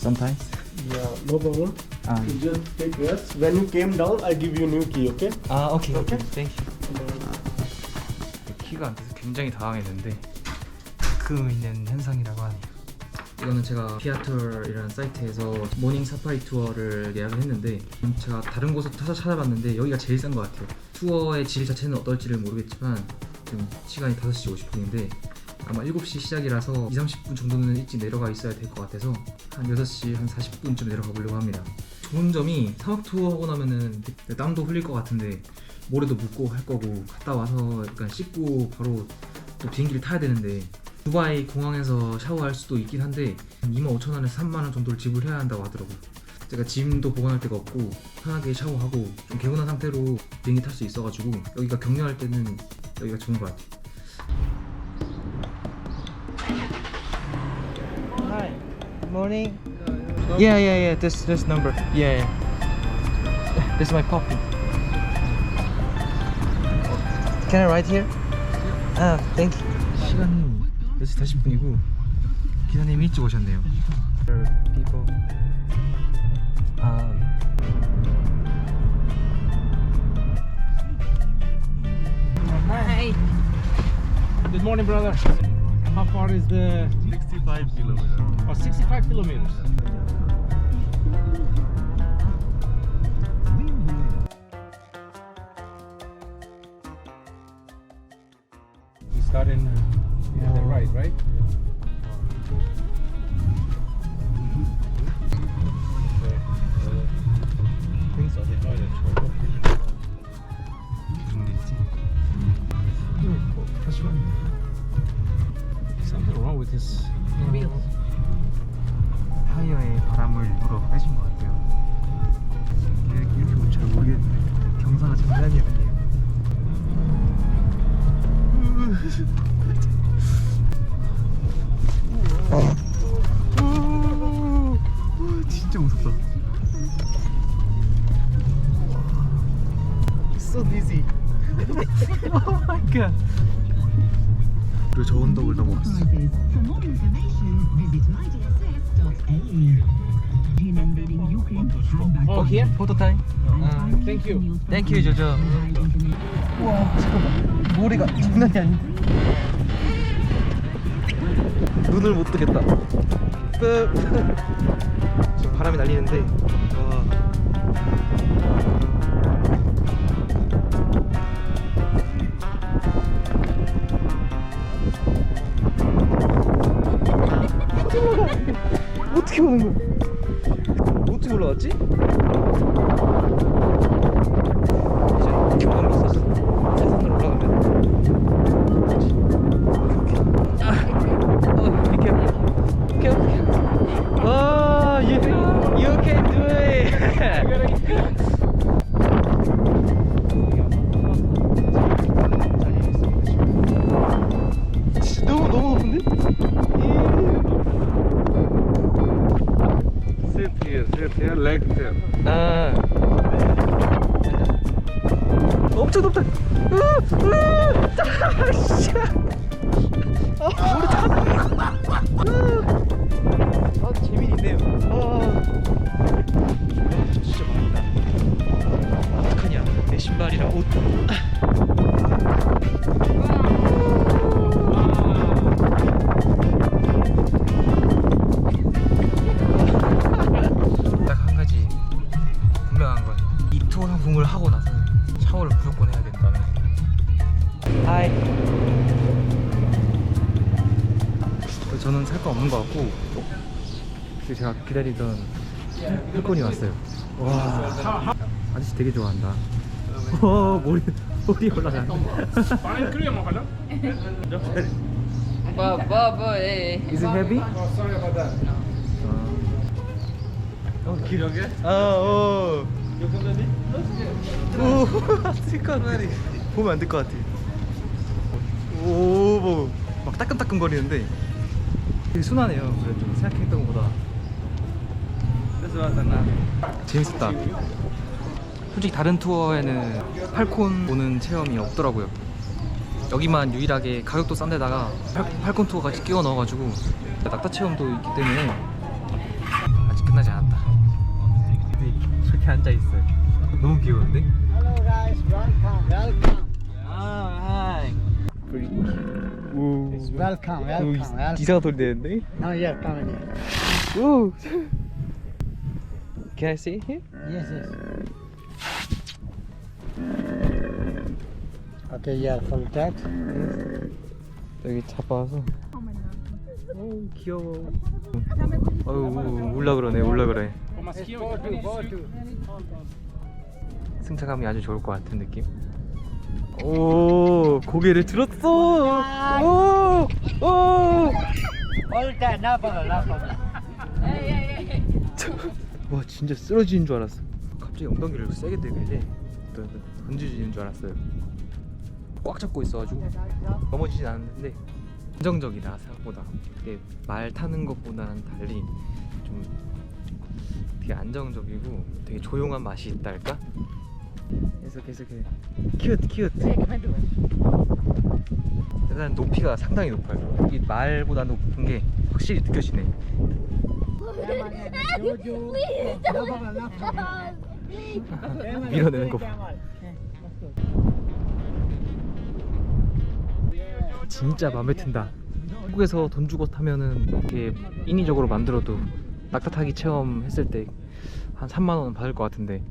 sometimes. Yeah, no problem. Ah. You just take rest. When you came down, I give you new key, okay? 아, 오케이, 오케이. Thank you. 키가 안 돼서 굉장히 당황했는데 가끔 있는 현상이라고 하네요. 이거는 제가 피아툴이라는 사이트에서 모닝 사파리 투어를 예약을 했는데 제가 다른 곳을 타서 찾아봤는데 여기가 제일 싼 것 같아요. 투어의 질 자체는 어떨지를 모르겠지만 지금 시간이 5시 50분인데 아마 7시 시작이라서 2, 30분 정도는 일찍 내려가 있어야 될 것 같아서 한 6시 한 40분쯤 내려가 보려고 합니다. 좋은 점이 사막 투어 하고 나면은 땀도 흘릴 것 같은데 모래도 묻고 할 거고 갔다 와서 약간 씻고 바로 또 비행기를 타야 되는데 두바이 공항에서 샤워할 수도 있긴 한데 25,000원에서 3만원 정도를 지불해야 한다고 하더라고요 제가 짐도 보관할 데가 없고 편하게 샤워하고 좀 개운한 상태로 비행기 탈 수 있어가지고 여기가 격려할 때는 여기가 좋은 것 같아요 morning. Yeah, yeah, yeah. This this number. Yeah, yeah. This is my puppy. Can I ride here? 아, thank you. 시간이 6시 40분이고 기사님이 일찍 오셨네요. people. 아. Hi. Good morning, brother. How far is the 65 kilometers. Oh, 65 kilometers? We start in uh, yeah, the right, right? 무슨 일이지? Something wrong with this. 타이어에 바람을 일부러 빼신 것 같아요. 이렇게 이렇게 잘 모르겠는데 경사가 장난이 아니에요. 진짜 무섭다. So dizzy. oh my god. Here? 포토 타임. Uh, thank you. 땡큐 조조. 와 잠깐만 모래가 장난이 아닌데. 눈을 못 뜨겠다. 끝. 지금 바람이 날리는데. 와. 어떻게 오는 거야? 어떻게 올라왔지? Here, sit here, leg there. 아. 엄청 높다. 으, 으, 아, 씨. 아, 우리 다. 으. 아, 재미 있네요. 아. 진짜 많다. 어떡하냐? 내 신발이랑 옷. 저는 살 거 없는 것 같고 그 제가 기다리던 풀콘이 왔어요 와 아저씨 되게 좋아한다 오 머리 머리 올라간다 Baba, eh. Is it heavy? Sorry about that. 어, 기억해? 아, 어. 오, 색깔 보면 안 될 것 같아. 오, 뭐, 막 따끔따끔 거리는데 되게 순하네요. 그래도 생각했던 것보다. 재밌었다. 솔직히 다른 투어에는 팔콘 보는 체험이 없더라고요. 여기만 유일하게 가격도 싼 데다가 팔, 팔콘 투어까지 끼워 넣어가지고 낙타 체험도 있기 때문에 끝나지 않았다. 네, 저렇게 앉아 있어요. 너무 귀여운데? Hello guys, welcome, welcome. 아. 오. Welcome, welcome, welcome. 소리 내는데? Now here, come in here. 오. Can I see here? Yes, yes. Okay, yeah, full tap. 여기 잡아서. 오 귀여워. 어우 울라 그러네 울라 그래. 승차감이 아주 좋을 것 같은 느낌. 오 고개를 들었어. 오 오. 와 진짜 쓰러지는 줄 알았어. 갑자기 엉덩이를 세게 들길래 또 던지지는 줄 알았어요. 꽉 잡고 있어가지고 넘어지진 않았는데 안정적이다 생각보다. 이게 말 타는 것보다는 달리 좀 되게 안정적이고 되게 조용한 맛이 있달까? 계속 계속해. 큐트 큐트. 일단 높이가 상당히 높아요. 이 말보다 높은 게 확실히 느껴지네. 밀어내는 거 봐. 진짜 마음에 든다. 한국에서 돈 주고 타면은 이렇게 인위적으로 만들어도 낙타 타기 체험 했을 때 한 3만 원은 받을 것 같은데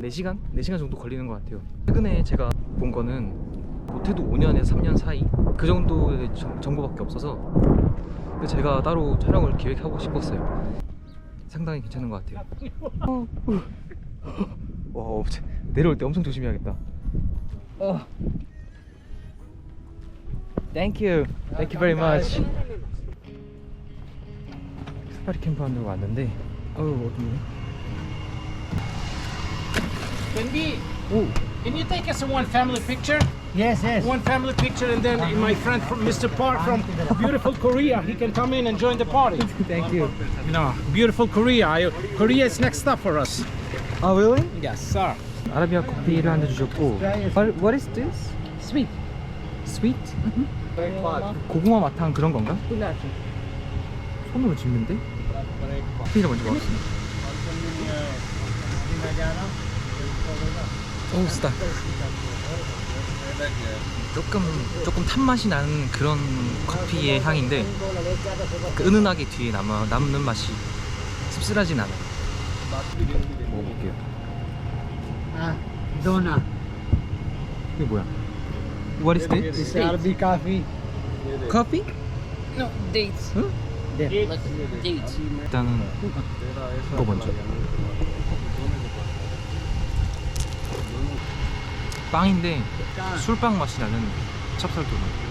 4시간? 4시간 정도 걸리는 것 같아요. 최근에 제가 본 거는 못해도 5년에서 3년 사이 그 정도의 정- 정보밖에 없어서 근데 제가 따로 촬영을 기획하고 싶었어요. 상당히 괜찮은 것 같아요. 어, 어. 와, 어, 내려올 때 엄청 조심해야겠다. 어. Thank you. Thank you very much. 사파리 캠프 하러 왔는데 어우 어둡네. Can we? 오, Can you take us a one family picture? Yes, yes. One family picture, and then my friend from Mr. Park from beautiful Korea, he can come in and join the party. thank you. You know, beautiful Korea. I- Korea is next stop for us. 아, really? Yes, sir. 아라비아 커피를 한 잔 주셨고. What, what is this? Sweet. Sweet? 고구마 맛탕 그런 건가? 손으로 집는데? 커피를 먼저 먹었습니다. 오, 쓰다. 조금 조금 탄 맛이 나는 그런 커피의 향인데 그 은은하게 뒤에 남아 남는 맛이 씁쓸하진 않아요. 먹어볼게요. Ah, Dona. 이게 뭐야? What is this? This is Arabic coffee. Coffee? No, dates. Like dates. 일단은 이거 먼저. 빵인데 술빵 맛이 나는 찹쌀도넛.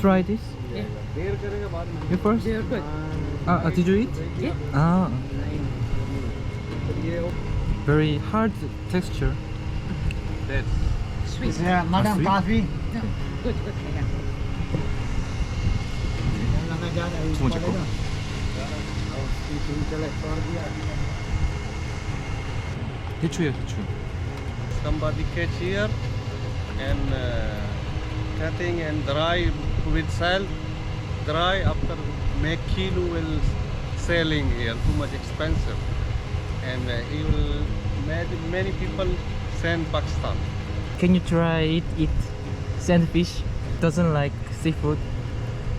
Try this. Yeah. You first. They're good. Ah, uh, did you eat? Yeah. Ah. Very hard texture. Sweet. This is uh, Madam sweet? coffee. Good, good. Yeah. 두 번째 거. Hechuya, Hechuya. Somebody catch here and uh, cutting and dry with sell. Dry after make kilo will selling here too much expensive and uh, he will made many people send Pakistan. Can you try it? It sand fish doesn't like seafood.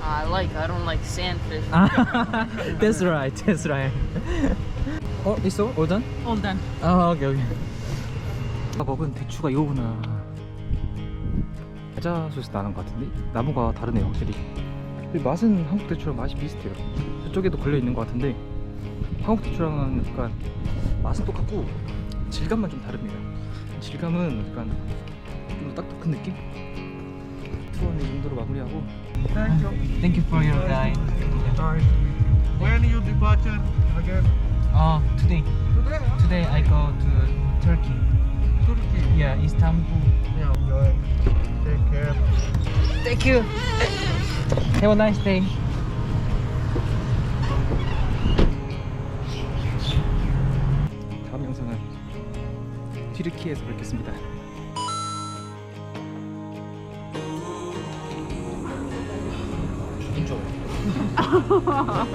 I like. I don't like sand fish. that's right. That's right. 어, 있어? all done? All done. 아, 오케이, 오케이. 아까 먹은 대추가 이거구나. 겨자 소스 나는 것 같은데 나무가 다르네요, 확실히. 근데 맛은 한국 대추랑 맛이 비슷해요. 저쪽에도 걸려 있는 것 같은데 한국 대추랑은 약간 맛은 똑같고 질감만 좀 다릅니다. 질감은 약간 좀 딱딱한 느낌? 투어는 이 정도로 마무리하고. Thank you for your guide. When you departure again? 어, today. Today I go to Turkey. Turkey. Yeah, Istanbul. Yeah, enjoy. Take care. Thank you. Have a nice day. 다음 영상은 튀르키에서 뵙겠습니다. 인조. 아.